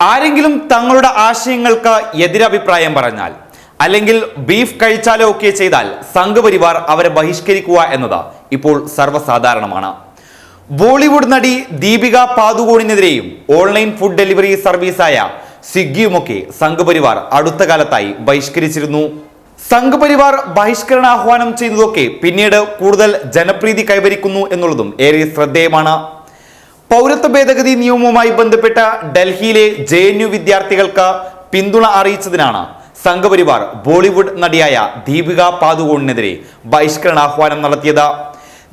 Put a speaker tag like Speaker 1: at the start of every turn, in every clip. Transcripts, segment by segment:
Speaker 1: ആരെങ്കിലും തങ്ങളുടെ ആശയങ്ങൾക്ക് എതിരഭിപ്രായം പറഞ്ഞാൽ അല്ലെങ്കിൽ ബീഫ് കഴിച്ചാലോ ഒക്കെ ചെയ്താൽ സംഘപരിവാർ അവരെ ബഹിഷ്കരിക്കുക എന്നത് ഇപ്പോൾ സർവസാധാരണമാണ്. ബോളിവുഡ് നടി ദീപിക പാദുകോണിനെതിരെയും ഓൺലൈൻ ഫുഡ് ഡെലിവറി സർവീസായ സ്വിഗ്ഗിയുമൊക്കെ സംഘപരിവാർ അടുത്ത കാലത്തായി ബഹിഷ്കരിച്ചിരുന്നു. സംഘപരിവാർ ബഹിഷ്കരണ ആഹ്വാനം ചെയ്തതൊക്കെ പിന്നീട് കൂടുതൽ ജനപ്രീതി കൈവരിക്കുന്നു എന്നുള്ളതും ഏറെ ശ്രദ്ധേയമാണ്. പൗരത്വ ഭേദഗതി നിയമവുമായി ബന്ധപ്പെട്ട ഡൽഹിയിലെ ജെ എൻ യു വിദ്യാർത്ഥികൾക്ക് പിന്തുണ അറിയിച്ചതിനാണ് സംഘപരിവാർ ബോളിവുഡ് നടിയായ ദീപിക പാദുകോണിനെതിരെ ബഹിഷ്കരണ ആഹ്വാനം നടത്തിയത്.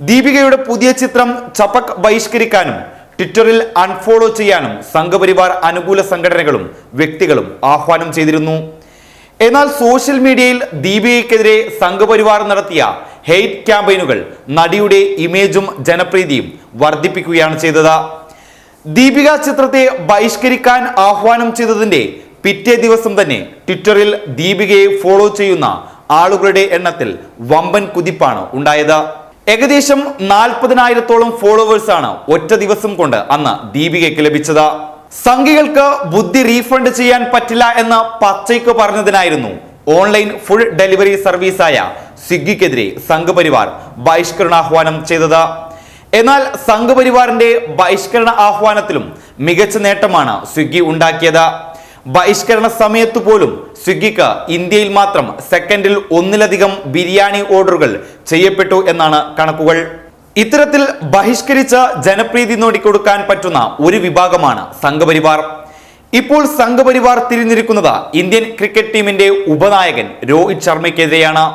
Speaker 1: ദീപികയുടെ പുതിയ ചിത്രം ചപക് ബഹിഷ്കരിക്കാനും ട്വിറ്ററിൽ അൺഫോളോ ചെയ്യാനും സംഘപരിവാർ അനുകൂല സംഘടനകളും വ്യക്തികളും ആഹ്വാനം ചെയ്തിരുന്നു. എന്നാൽ സോഷ്യൽ മീഡിയയിൽ ദീപികയ്ക്കെതിരെ സംഘപരിവാർ നടത്തിയ ഹെയ്റ്റ് ക്യാമ്പയിനുകൾ നടിയുടെ ഇമേജും ജനപ്രീതിയും വർദ്ധിപ്പിക്കുകയാണ് ചെയ്തത്. ദീപിക ചിത്രത്തെ ബഹിഷ്കരിക്കാൻ ആഹ്വാനം ചെയ്തതിന്റെ പിറ്റേ ദിവസം തന്നെ ട്വിറ്ററിൽ ദീപികയെ ഫോളോ ചെയ്യുന്ന ആളുകളുടെ എണ്ണത്തിൽ വമ്പൻ കുതിപ്പാണ് ഉണ്ടായത്. ഏകദേശം നാൽപ്പതിനായിരത്തോളം ഫോളോവേഴ്സാണ് ഒറ്റ ദിവസം കൊണ്ട് അന്ന് ദീപികയ്ക്ക് ലഭിച്ചത്. സംഘികൾക്ക് ബുദ്ധി റീഫണ്ട് ചെയ്യാൻ പറ്റില്ല എന്ന് പച്ചയ്ക്ക് പറഞ്ഞതിനായിരുന്നു ഓൺലൈൻ ഫുൾ ഡെലിവറി സർവീസായ സ്വിഗ്ഗിക്കെതിരെ സംഘപരിവാർ ബഹിഷ്കരണാഹ്വാനം ചെയ്തത്. എന്നാൽ സംഘപരിവാറിന്റെ ബഹിഷ്കരണ ആഹ്വാനത്തിലും മികച്ച നേട്ടമാണ് സ്വിഗ്ഗി ഉണ്ടാക്കിയത്. ബഹിഷ്കരണ സമയത്തു പോലും സ്വിഗ്ഗിക്ക് ഇന്ത്യയിൽ മാത്രം സെക്കൻഡിൽ ഒന്നിലധികം ബിരിയാണി ഓർഡറുകൾ ചെയ്യപ്പെട്ടു എന്നാണ് കണക്കുകൾ. ഇത്തരത്തിൽ ബഹിഷ്കരിച്ച് ജനപ്രീതി നേടിക്കൊടുക്കാൻ പറ്റുന്ന ഒരു വിഭാഗമാണ് സംഘപരിവാർ. ഇപ്പോൾ സംഘപരിവാർ തിരിഞ്ഞിരിക്കുന്നത് ഇന്ത്യൻ ക്രിക്കറ്റ് ടീമിന്റെ ഉപനായകൻ രോഹിത് ശർമ്മയ്ക്കെതിരെയാണ്.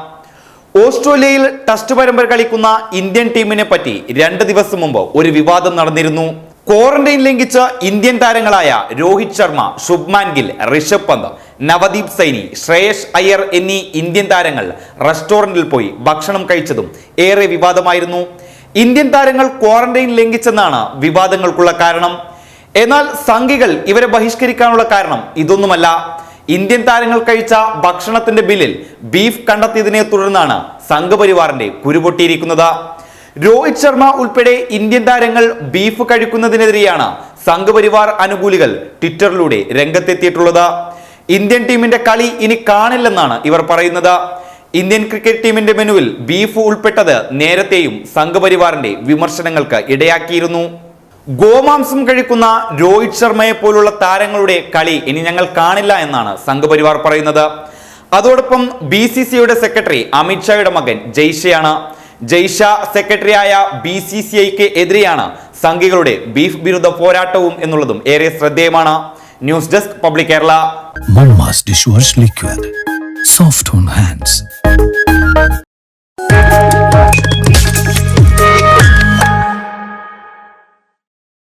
Speaker 1: ഓസ്ട്രേലിയയിൽ ടെസ്റ്റ് പരമ്പര കളിക്കുന്ന ഇന്ത്യൻ ടീമിനെ പറ്റി രണ്ട് ദിവസം മുമ്പ് ഒരു വിവാദം നടന്നിരുന്നു. ക്വാറന്റൈൻ ലംഘിച്ച ഇന്ത്യൻ താരങ്ങളായ രോഹിത് ശർമ്മ ശുഭ്മാൻ ഗിൽ ഋഷഭ് പന്ത് നവദീപ് സൈനി ശ്രേയസ് അയ്യർ എന്നീ ഇന്ത്യൻ താരങ്ങൾ റെസ്റ്റോറന്റിൽ പോയി ഭക്ഷണം കഴിച്ചതും ഏറെ വിവാദമായിരുന്നു. ഇന്ത്യൻ താരങ്ങൾ ക്വാറന്റൈൻ ലംഘിച്ചെന്നാണ് വിവാദങ്ങൾക്കുള്ള കാരണം. എന്നാൽ സംഘികൾ ഇവരെ ബഹിഷ്കരിക്കാനുള്ള കാരണം ഇതൊന്നുമല്ല. ഇന്ത്യൻ താരങ്ങൾ കഴിച്ച ഭക്ഷണത്തിന്റെ ബില്ലിൽ ബീഫ് കണ്ടെത്തിയതിനെ തുടർന്നാണ് സംഘപരിവാറിന്റെ കുരുപൊട്ടിയിരിക്കുന്നത്. രോഹിത് ശർമ്മ ഉൾപ്പെടെ ഇന്ത്യൻ താരങ്ങൾ ബീഫ് കഴിക്കുന്നതിനെതിരെയാണ് സംഘപരിവാർ അനുകൂലികൾ ട്വിറ്ററിലൂടെ രംഗത്തെത്തിയിട്ടുള്ളത്. ഇന്ത്യൻ ടീമിന്റെ കളി ഇനി കാണില്ലെന്നാണ് ഇവർ പറയുന്നത്. ഇന്ത്യൻ ക്രിക്കറ്റ് ടീമിന്റെ മെനുവിൽ ബീഫ് ഉൾപ്പെട്ടത് നേരത്തെയും സംഘപരിവാറിന്റെ വിമർശനങ്ങൾക്ക് ഇടയാക്കിയിരുന്നു. ഗോമാംസം കഴിക്കുന്ന രോഹിത് ശർമ്മയെ പോലുള്ള താരങ്ങളുടെ കളി ഇനി ഞങ്ങൾ കാണില്ല എന്നാണ് സംഘപരിവാർ പറയുന്നത് അതോടൊപ്പം ബി സി സിയുടെ സെക്രട്ടറി അമിത്ഷായുടെ മകൻ ജയ്ഷയാണ് ജയ്ഷ സെക്രട്ടറിയായ ബി സി സി ഐക്ക് എതിരെയാണ് സംഘികളുടെ ബീഫ് വിരുദ്ധ പോരാട്ടവും എന്നുള്ളതും ഏറെ ശ്രദ്ധേയമാണ് news desk public Kerala.
Speaker 2: Soft hands.